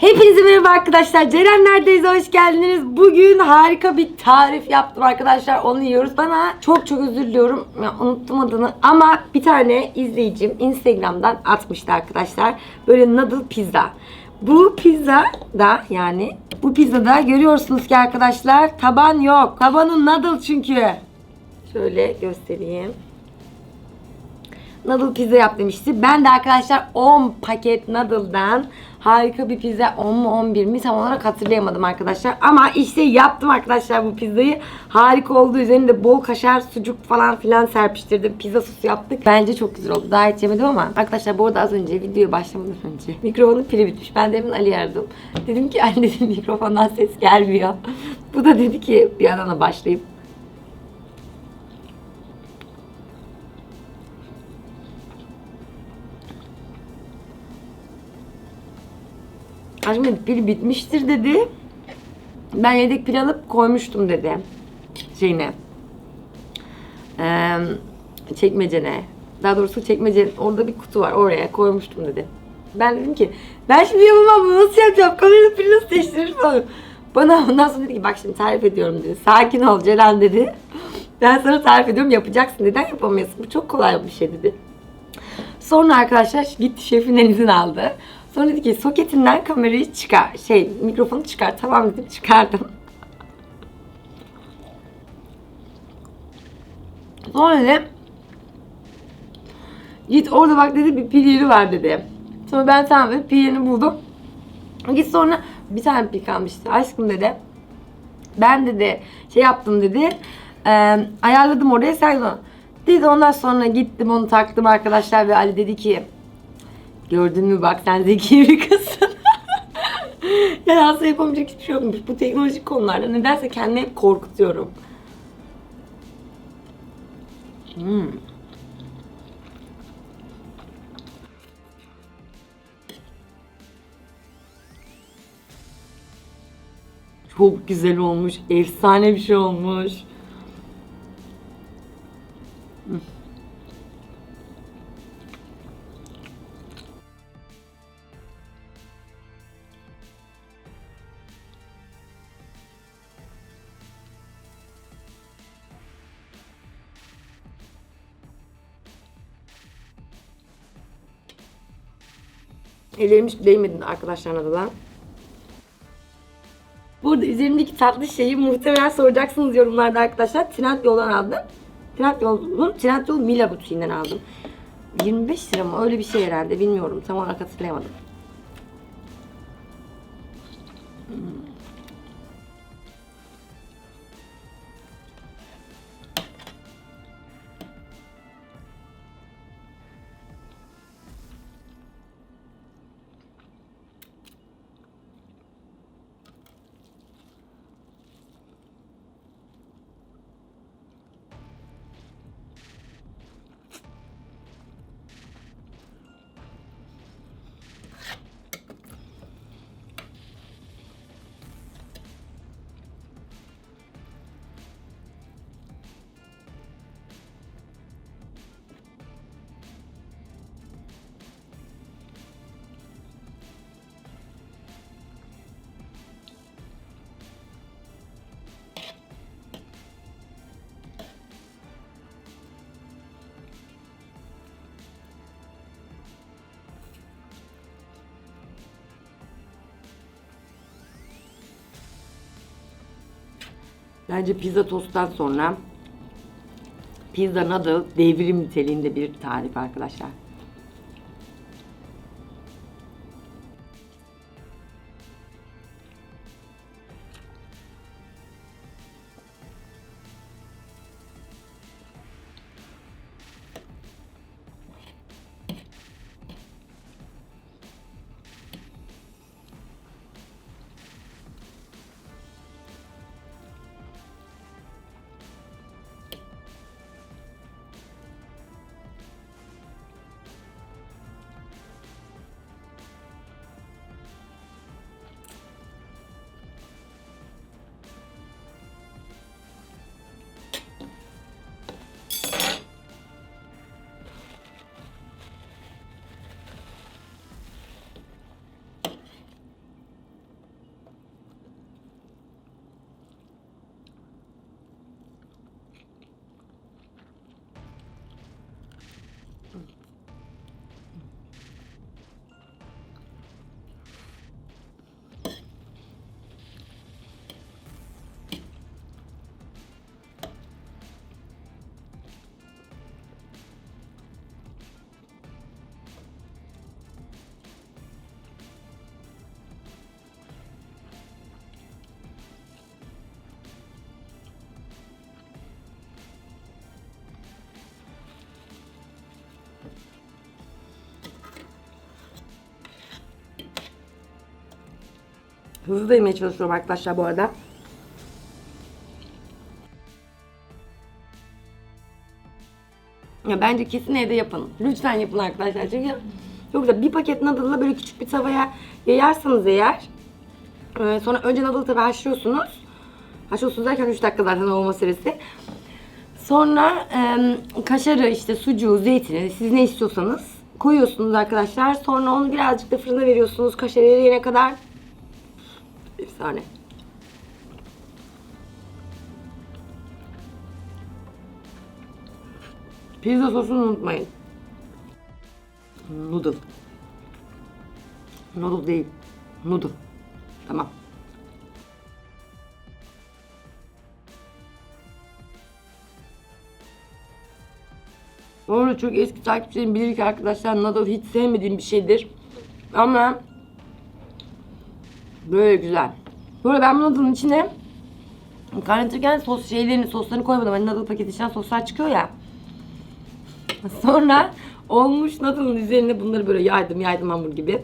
Hepinize merhaba arkadaşlar. Ceren neredeyiz? Hoş geldiniz. Bugün harika bir tarif yaptım arkadaşlar. Onu yiyoruz. Bana çok çok özür diliyorum. Ya, unuttum adını. Ama bir tane izleyicim Instagram'dan atmıştı arkadaşlar. Böyle noodle pizza. Bu pizza da yani bu pizzada görüyorsunuz ki arkadaşlar taban yok. Tabanı noodle çünkü. Şöyle göstereyim. Noodle pizza yap demişti. Ben de arkadaşlar 10 paket noodle'dan harika bir pizza 10 mu 11 mi tam olarak hatırlayamadım arkadaşlar. Ama işte yaptım arkadaşlar bu pizzayı. Harika oldu. Üzerinde bol kaşar, sucuk falan filan serpiştirdim. Pizza sosu yaptık. Bence çok güzel oldu. Daha hiç yemedim ama arkadaşlar bu arada az önce videoya başlamadan önce mikrofonun pili bitmiş. Ben de hemen Ali aradım. Dedim ki anne dedim, mikrofondan ses gelmiyor. bu da dedi ki bir yandan başlayıp Aşkım pil bitmiştir dedi. Ben yedek pil alıp koymuştum dedi. Şeyine. Ee, çekmecene. Daha doğrusu çekmece orada bir kutu var. Oraya koymuştum dedi. Ben dedim ki ben şimdi yapamam bunu nasıl yapacağım? Kameranın pilini nasıl değiştirir falan. Bana ondan sonra dedi ki bak şimdi tarif ediyorum dedi. Sakin ol Ceren dedi. Ben sana tarif ediyorum yapacaksın. Neden yapamıyorsun? Bu çok kolay bir şey dedi. Sonra arkadaşlar gitti şefinden izin aldı. Sonra dedi ki soketinden kamerayı çıkar. Şey mikrofonu çıkar. Tamam dedim çıkardım. Sonra dedi git orada bak dedi bir pil yeri var dedi. Sonra ben tamam dedim pil buldum. Git sonra bir tane pil kalmıştı. Aşkım dedi. Ben dedi şey yaptım dedi. E, ayarladım oraya sen. Dedi ondan sonra gittim onu taktım arkadaşlar ve Ali dedi ki Gördün mü bak sen zeki bir kızsın. yani aslında yapamayacak hiçbir şey yokmuş. Bu teknolojik konularda nedense kendimi hep korkutuyorum. Hmm. Çok güzel olmuş. Efsane bir şey olmuş. Ellerim hiç değmedi arkadaşlarına da. Burada üzerimdeki tatlı şeyi muhtemelen soracaksınız yorumlarda arkadaşlar. Trendyol'dan aldım. Trendyol'un Trendyol Mila butiğinden aldım. 25 lira mı? Öyle bir şey herhalde. Bilmiyorum. Tam olarak hatırlayamadım. Bence pizza tosttan sonra pizza noodle devrim niteliğinde bir tarif arkadaşlar. Hızlı da yemeye çalışıyorum arkadaşlar bu arada. Ya bence kesin evde yapın. Lütfen yapın arkadaşlar. Çünkü çok güzel. Bir paket noodle'la böyle küçük bir tavaya yayarsanız eğer e, sonra önce noodle'ı tabii haşlıyorsunuz. Haşlıyorsunuz derken 3 dakika zaten olma süresi. Sonra e, kaşarı işte sucuğu, zeytini siz ne istiyorsanız koyuyorsunuz arkadaşlar. Sonra onu birazcık da fırına veriyorsunuz. Kaşar eriyene kadar. Efsane. Pizza sosunu unutmayın. Noodle. Noodle değil. Noodle. Tamam. Bu arada çok eski takipçilerim bilir ki arkadaşlar noodle hiç sevmediğim bir şeydir. Ama böyle güzel. Böyle ben bu noodle'ın içine kaynatırken sos şeylerini, soslarını koymadım. Hani noodle paketi içinden soslar çıkıyor ya. Sonra olmuş noodle'ın üzerine bunları böyle yaydım yaydım hamur gibi.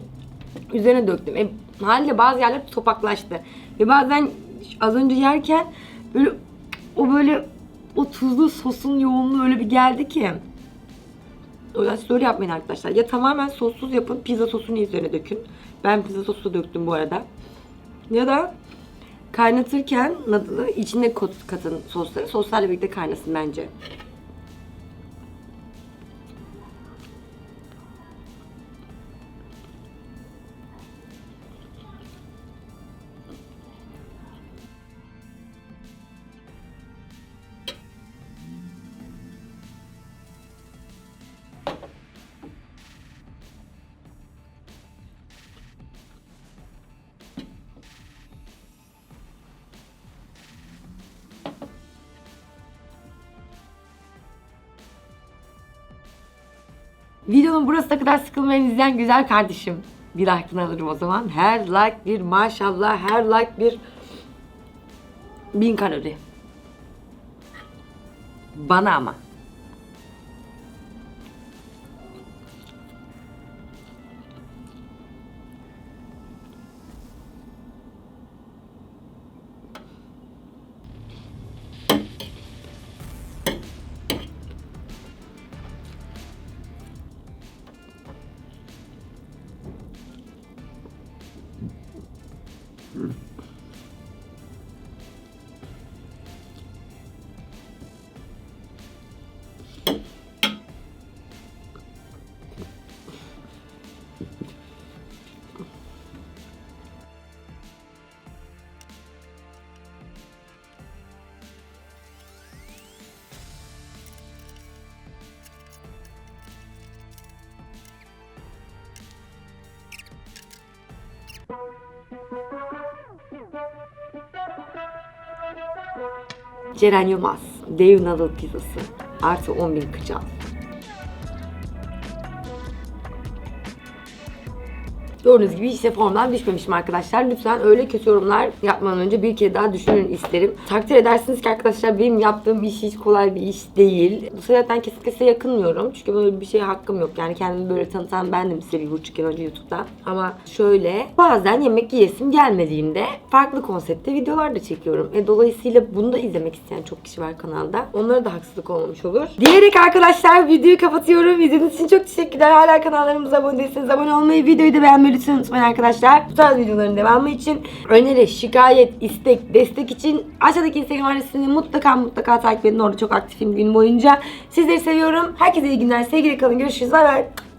Üzerine döktüm. E, haliyle bazı yerler topaklaştı. Ve bazen az önce yerken böyle o böyle o tuzlu sosun yoğunluğu öyle bir geldi ki. O yüzden siz öyle yapmayın arkadaşlar. Ya tamamen sossuz yapın. Pizza sosunu üzerine dökün. Ben pizza sosu döktüm bu arada. Ya da kaynatırken içine katın sosları. Soslarla birlikte kaynasın bence. Videonun burasına kadar sıkılmayan izleyen güzel kardeşim. Bir like'ını alırım o zaman. Her like bir maşallah, her like bir bin kalori. Bana ama. Ceren Yılmaz, Dev Noodle Pizzası artı 10 bin kıcal. Gördüğünüz gibi işte formdan düşmemişim arkadaşlar. Lütfen öyle kötü yorumlar yapmadan önce bir kere daha düşünün isterim. Takdir edersiniz ki arkadaşlar benim yaptığım iş hiç kolay bir iş değil. Bu sebepten kesinlikle yakınmıyorum. Çünkü böyle bir şeye hakkım yok. Yani kendimi böyle tanıtan bendim size bir buçuk yıl önce YouTube'da. Ama şöyle bazen yemek yiyesim gelmediğinde farklı konseptte videolar da çekiyorum. E, dolayısıyla bunu da izlemek isteyen çok kişi var kanalda. Onlara da haksızlık olmamış olur. Diyerek arkadaşlar videoyu kapatıyorum. İzlediğiniz için çok teşekkürler. Hala kanallarımıza abone değilseniz abone olmayı, videoyu da beğenmeyi lütfen unutmayın arkadaşlar. Bu tarz videoların devamı için öneri, şikayet, istek, destek için aşağıdaki Instagram adresini mutlaka mutlaka takip edin. Orada çok aktifim gün boyunca. Sizleri seviyorum. Herkese iyi günler. Sevgiyle kalın. Görüşürüz. Bay bay.